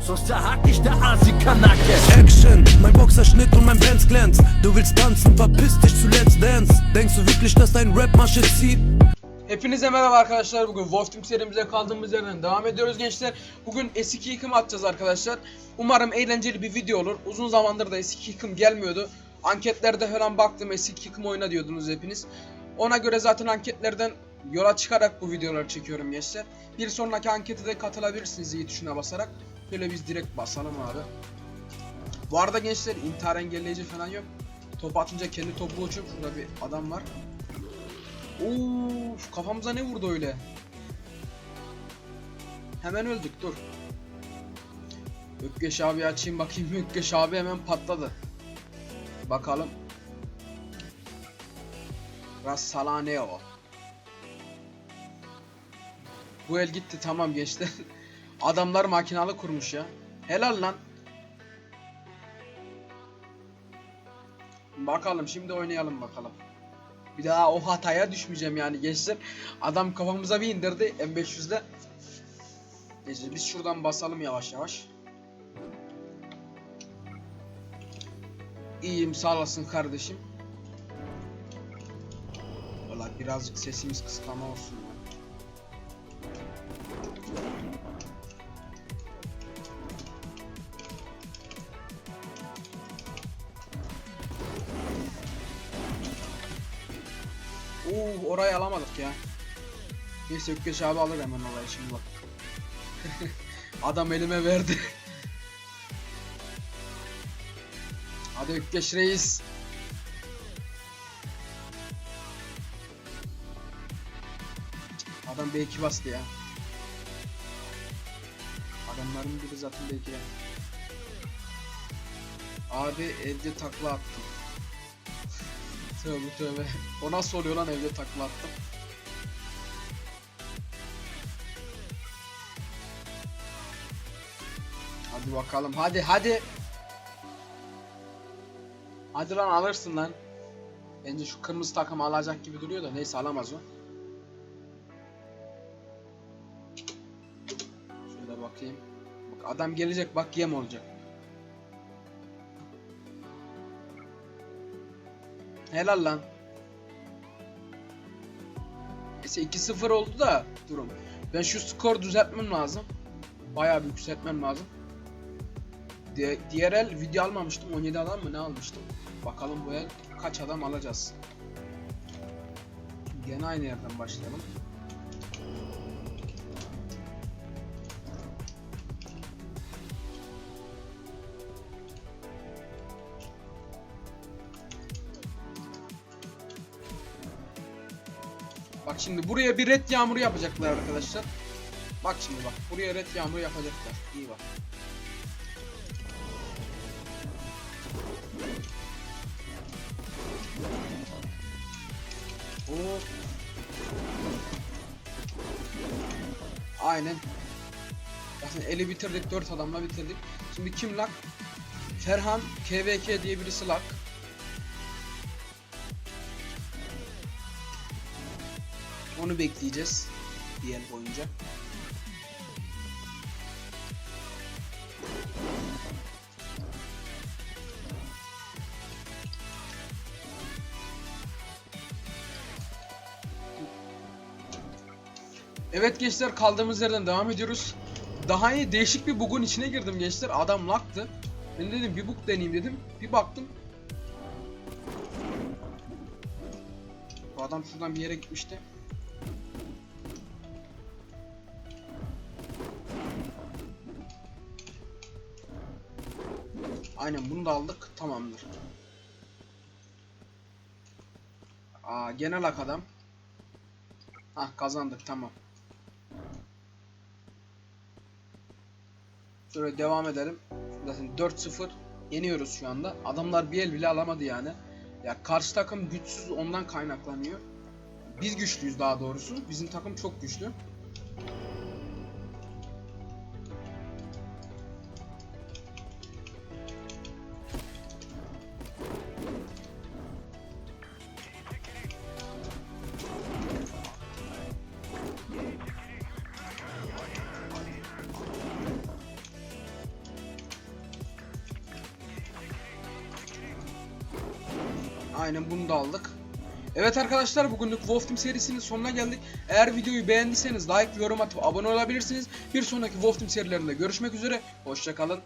So zerhack ich der Asikanacke. Action, mein Boxerschnitt und mein Benz glänzt. Du willst tanzen, verpiss dich zu Let's Dance. Denkst du wirklich, dass dein Rap-Masche zieht? Hepinize merhaba arkadaşlar. Bugün Wolf Team serimize kaldığımız yerden devam ediyoruz gençler. Bugün S2 yıkım atacağız arkadaşlar. Umarım eğlenceli bir video olur. Uzun zamandır da S2 yıkım gelmiyordu. Anketlerde falan baktım S2 yıkım oyna diyordunuz hepiniz. Ona göre zaten anketlerden yola çıkarak bu videoları çekiyorum gençler. Bir sonraki ankete de katılabilirsiniz iyi tuşuna basarak. Böyle biz direkt basalım abi. Bu arada gençler intihar engelleyici falan yok. Top atınca kendi topu uçup şurada bir adam var. Of kafamıza ne vurdu öyle? Hemen öldük dur. Ökkeş abi açayım bakayım. Ökkeş abi hemen patladı. Bakalım. Rassalaneo. Bu el gitti tamam geçti. Adamlar makinalı kurmuş ya. Helal lan. Bakalım şimdi oynayalım bakalım. Bir daha o hataya düşmeyeceğim yani gençler. Adam kafamıza bir indirdi M500'de. Neyse biz şuradan basalım yavaş yavaş. İyiyim sağ olasın kardeşim. Valla birazcık sesimiz kısıtlama olsun ya. Oo orayı alamadık ya. Neyse Ökkeş abi alır hemen orayı şimdi bak. Adam elime verdi. Hadi Ökkeş reis. Adam B2 bastı ya. Adamların biri zaten B2'de. Abi evde takla attım. Tövbe tövbe. O nasıl oluyor lan evde takla attım. Hadi bakalım hadi hadi. Hadi lan alırsın lan. Bence şu kırmızı takım alacak gibi duruyor da neyse alamaz o. Şöyle bakayım. Bak adam gelecek bak yem olacak. Helal lan. Neyse 2-0 oldu da durum. Ben şu skor düzeltmem lazım. Bayağı bir yükseltmem lazım. Di- diğer el video almamıştım. 17 adam mı ne almıştım? Bakalım bu el kaç adam alacağız. Gene aynı yerden başlayalım. Bak şimdi buraya bir red yağmuru yapacaklar arkadaşlar. Bak şimdi bak buraya red yağmuru yapacaklar. İyi bak. Hop. Aynen. Bakın eli bitirdik. 4 adamla bitirdik. Şimdi kim lak? Ferhan KVK diye birisi lak. Onu bekleyeceğiz. Diğer boyunca. Evet gençler kaldığımız yerden devam ediyoruz. Daha iyi değişik bir bug'un içine girdim gençler. Adam laktı. Ben dedim bir bug deneyeyim dedim. Bir baktım. Bu adam şuradan bir yere gitmişti. Aynen bunu da aldık. Tamamdır. Aa genel hak adam. Hah kazandık tamam. Şöyle devam edelim. Zaten 4-0 yeniyoruz şu anda. Adamlar bir el bile alamadı yani. Ya karşı takım güçsüz ondan kaynaklanıyor. Biz güçlüyüz daha doğrusu. Bizim takım çok güçlü. Aynen bunu da aldık. Evet arkadaşlar bugünlük Wolf Team serisinin sonuna geldik. Eğer videoyu beğendiyseniz like, yorum atıp abone olabilirsiniz. Bir sonraki Wolf Team serilerinde görüşmek üzere. Hoşçakalın.